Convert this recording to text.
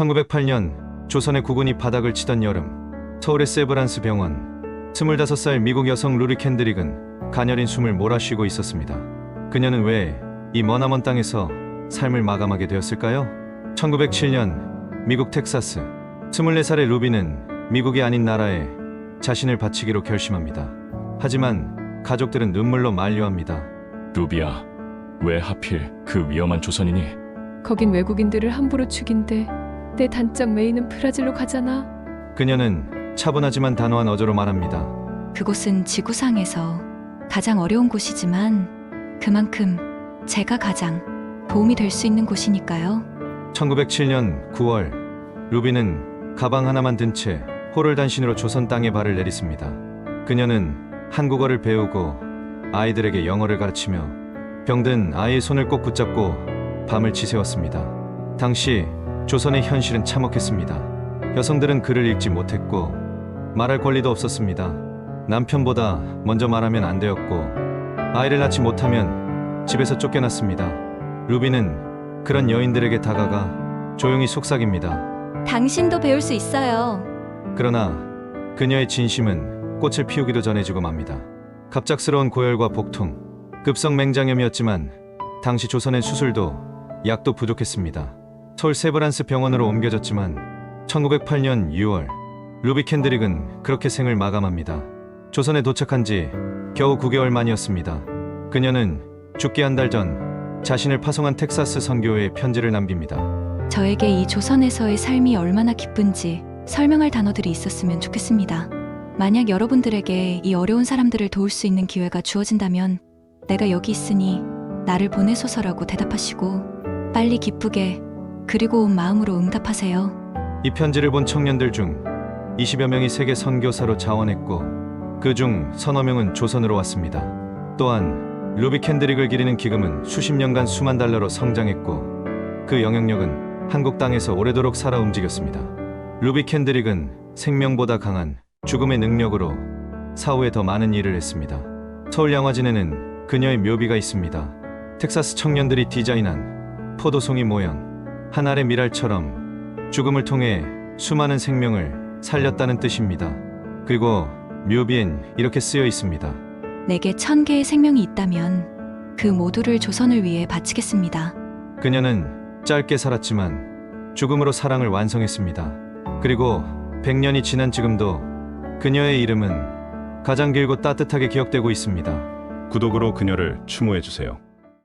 1908년 조선의 국군이 바닥을 치던 여름 서울의 세브란스 병원 25살 미국 여성 루리 캔드릭은 가녀린 숨을 몰아쉬고 있었습니다. 그녀는 왜 이 머나먼 땅에서 삶을 마감하게 되었을까요? 1907년 미국 텍사스 24살의 루비는 미국이 아닌 나라에 자신을 바치기로 결심합니다. 하지만 가족들은 눈물로 만류합니다. 루비야, 왜 하필 그 위험한 조선인이 거긴 외국인들을 함부로 죽인대. 내 단짝 메이는 브라질로 가잖아. 그녀는 차분하지만 단호한 어조로 말합니다. 그곳은 지구상에서 가장 어려운 곳이지만 그만큼 제가 가장 도움이 될 수 있는 곳이니까요. 1907년 9월 루비는 가방 하나만 든 채 호를 단신으로 조선 땅에 발을 내딛습니다. 그녀는 한국어를 배우고 아이들에게 영어를 가르치며 병든 아이의 손을 꼭 붙잡고 밤을 지새웠습니다. 당시 조선의 현실은 참혹했습니다. 여성들은 글을 읽지 못했고 말할 권리도 없었습니다. 남편보다 먼저 말하면 안 되었고 아이를 낳지 못하면 집에서 쫓겨났습니다. 루비는 그런 여인들에게 다가가 조용히 속삭입니다. 당신도 배울 수 있어요. 그러나 그녀의 진심은 꽃을 피우기도 전해지고 맙니다. 갑작스러운 고열과 복통, 급성 맹장염이었지만 당시 조선엔 수술도 약도 부족했습니다. 서울 세브란스 병원으로 옮겨졌지만 1908년 6월 루비 캔드릭은 그렇게 생을 마감합니다. 조선에 도착한 지 겨우 9개월 만이었습니다. 그녀는 죽기 한 달 전 자신을 파송한 텍사스 선교회에 편지를 남깁니다. 저에게 이 조선에서의 삶이 얼마나 기쁜지 설명할 단어들이 있었으면 좋겠습니다. 만약 여러분들에게 이 어려운 사람들을 도울 수 있는 기회가 주어진다면 내가 여기 있으니 나를 보내소서라고 대답하시고 빨리 기쁘게 그리고 온 마음으로 응답하세요. 이 편지를 본 청년들 중 20여 명이 세계 선교사로 자원했고 그 중 서너 명은 조선으로 왔습니다. 또한 루비 캔드릭을 기리는 기금은 수십 년간 수만 달러로 성장했고 그 영향력은 한국 땅에서 오래도록 살아 움직였습니다. 루비 캔드릭은 생명보다 강한 죽음의 능력으로 사후에 더 많은 일을 했습니다. 서울 양화진에는 그녀의 묘비가 있습니다. 텍사스 청년들이 디자인한 포도송이 모형 한 알의 미랄처럼 죽음을 통해 수많은 생명을 살렸다는 뜻입니다. 그리고 묘비엔 이렇게 쓰여 있습니다. 내게 천 개의 생명이 있다면 그 모두를 조선을 위해 바치겠습니다. 그녀는 짧게 살았지만 죽음으로 사랑을 완성했습니다. 그리고 100년이 지난 지금도 그녀의 이름은 가장 길고 따뜻하게 기억되고 있습니다. 구독으로 그녀를 추모해 주세요.